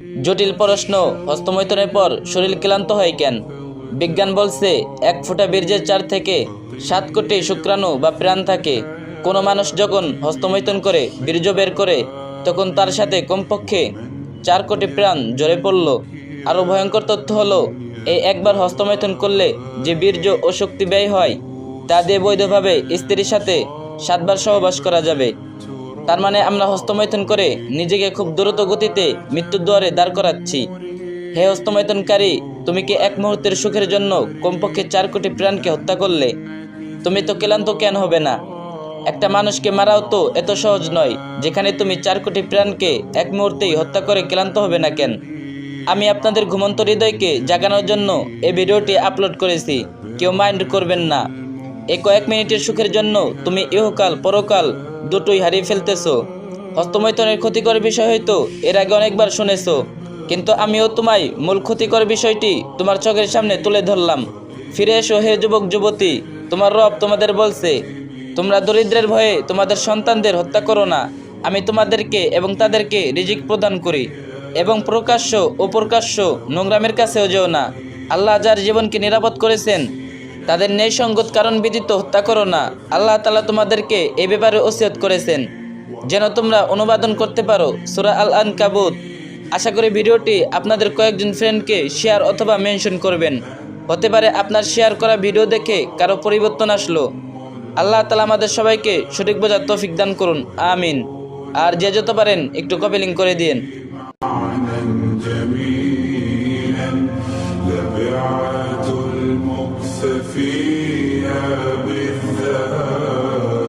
জটিল প্রশ্ন হস্তমৈথনের পর শরীর ক্লান্ত হয় কেন? বিজ্ঞান বলছে, এক ফোঁটা বীর্যের চার থেকে সাত কোটি শুক্রাণু বা প্রাণ থাকে। কোনো মানুষ যখন হস্তমৈথন করে, বীর্য বের করে, তখন তার সাথে কমপক্ষে চার কোটি প্রাণ জ্বরে পড়ল। আরও ভয়ঙ্কর তথ্য হলো, এই একবার হস্তমৈথন করলে যে বীর্য ও শক্তি ব্যয় হয়, তা দিয়ে বৈধভাবে স্ত্রীর সাথে সাতবার সহবাস করা যাবে। তার মানে আমরা হস্তমৈথুন করে নিজেকে খুব দ্রুত গতিতে মৃত্যুর দুয়ারে দাঁড় করাচ্ছি। হে হস্তমৈথুনকারী, তুমি কি এক মুহূর্তের সুখের জন্য কমপক্ষে চার কোটি প্রাণকে হত্যা করলে? তুমি তো ক্লান্ত কেন হবে না? একটা মানুষকে মারাও তো এত সহজ নয়, যেখানে তুমি চার কোটি প্রাণকে এক মুহূর্তেই হত্যা করে ক্লান্ত হবে না কেন? আমি আপনাদের ঘুমন্ত হৃদয়কে জাগানোর জন্য এই ভিডিওটি আপলোড করেছি, কেউ মাইন্ড করবেন না। এই কয়েক মিনিটের সুখের জন্য তুমি ইহকাল, পরকাল দুটোই হারিয়ে ফেলতেছো। হস্তমৈথনের ক্ষতিকর বিষয় হয়তো এর আগে অনেকবার শুনেছো, কিন্তু আমিও তোমায় মূল ক্ষতিকর বিষয়টি তোমার চোখের সামনে তুলে ধরলাম। ফিরে এসো হে যুবক, যুবতী, তোমার রব তোমাদের বলছে, তোমরা দরিদ্রের ভয়ে তোমাদের সন্তানদের হত্যা করো না, আমি তোমাদেরকে এবং তাদেরকে রিজিক প্রদান করি, এবং প্রকাশ্য ও প্রকাশ্য নোংরামের কাছেও যেও না। আল্লাহ যার জীবনকে নিরাপদ করেছেন তাদের ন্যায়সঙ্গত কারণ ব্যতীত হত্যা করো না আল্লাহ তালা তোমাদেরকে এ ব্যাপারে ওসিয়ত করেছেন যেন তোমরা অনুবাদন করতে পারো সুরা আল আন কাবুত আশা করি ভিডিওটি আপনাদের কয়েকজন ফ্রেন্ডকে শেয়ার অথবা মেনশন করবেন হতে পারে আপনার শেয়ার করা ভিডিও দেখে কারও পরিবর্তন আসলো আল্লাহ তালা আমাদের সবাইকে সঠিক বোঝার তৌফিক দান করুন আমিন আর যে যত পারেন একটু কপিলিং করে দিন فيها بالذهب